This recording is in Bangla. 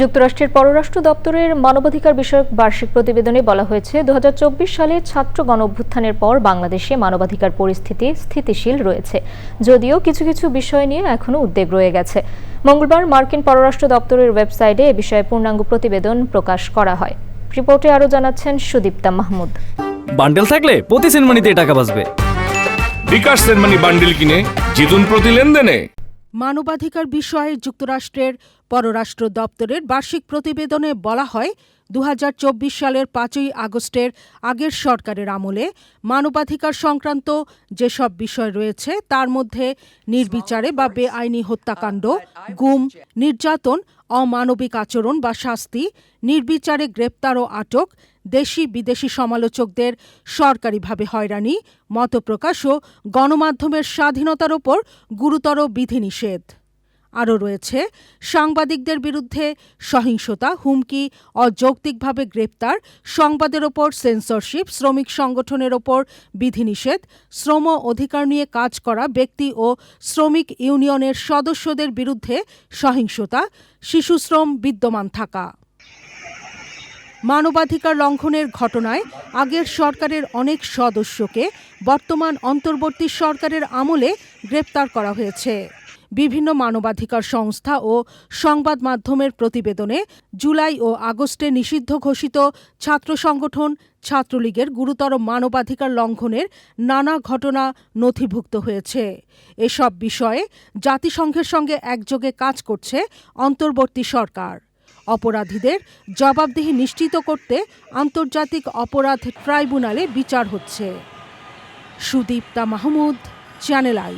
যুক্তরাষ্ট্রের পররাষ্ট্র দপ্তরের মানবাধিকার বিষয়ক বার্ষিক প্রতিবেদনে বলা হয়েছে দুহাজার চব্বিশ সালে ছাত্র গণ অভ্যুত্থানের পর বাংলাদেশে মানবাধিকার পরিস্থিতি স্থিতিশীল রয়েছে যদিও কিছু কিছু বিষয় নিয়ে এখনও উদ্বেগ রয়ে গেছে। মঙ্গলবার মার্কিন পররাষ্ট্র দপ্তরের ওয়েবসাইটে এ বিষয়ে পূর্ণাঙ্গ প্রতিবেদন প্রকাশ করা হয়। রিপোর্টে আরও জানাচ্ছেন সুদীপ্তা মাহমুদ। বান্ডেল থাকলে প্রতি সেনমানিতে টাকা বাঁচবে। বিকাশ সেনমানি বান্ডিল কিনে জিতুন প্রতি লেনদেনে। মানবাধিকার বিষয়ে যুক্তরাষ্ট্রের পররাষ্ট্র দপ্তরের বার্ষিক প্রতিবেদনে বলা হয় দু হাজার চব্বিশ সালের পাঁচই আগস্টের আগের সরকারের আমলে মানবাধিকার সংক্রান্ত যেসব বিষয় রয়েছে, তার মধ্যে নির্বিচারে বা বেআইনি হত্যাকাণ্ড, গুম, নির্যাতন, অমানবিক আচরণ বা শাস্তি, নির্বিচারে গ্রেপ্তার ও আটক দেশি বিদেশি সমালোচকদের সরকারিভাবে হয়রানি, মতপ্রকাশ ও গণমাধ্যমের স্বাধীনতার ওপর গুরুতর বিধিনিষেধ। আরও রয়েছে, সাংবাদিকদের বিরুদ্ধে সহিংসতা, হুমকি, অযৌক্তিকভাবে গ্রেপ্তার, সংবাদের ওপর সেন্সরশিপ শ্রমিক সংগঠনের ওপর বিধিনিষেধ, শ্রম অধিকার নিয়ে কাজ করা ব্যক্তি ও শ্রমিক ইউনিয়নের সদস্যদের বিরুদ্ধে সহিংসতা, শিশুশ্রম বিদ্যমান থাকা। মানবাধিকার লঙ্ঘনের ঘটনায় আগের সরকারের অনেক সদস্যকে বর্তমান অন্তর্বর্তী সরকারের আমলে গ্রেপ্তার করা হয়েছে। বিভিন্ন মানবাধিকার সংস্থা ও সংবাদ মাধ্যমের প্রতিবেদনে জুলাই ও আগস্টে নিষিদ্ধ ঘোষিত ছাত্র সংগঠন ছাত্রলীগের গুরুতর মানবাধিকার লঙ্ঘনের নানা ঘটনা নথিভুক্ত হয়েছে। এসব বিষয়ে জাতিসংঘের সঙ্গে একযোগে কাজ করছে অন্তর্বর্তী সরকার। অপরাধীদের জবাবদিহি নিশ্চিত করতে আন্তর্জাতিক অপরাধ ট্রাইব্যুনালে বিচার হচ্ছে। Sudipta Mahmud channel I.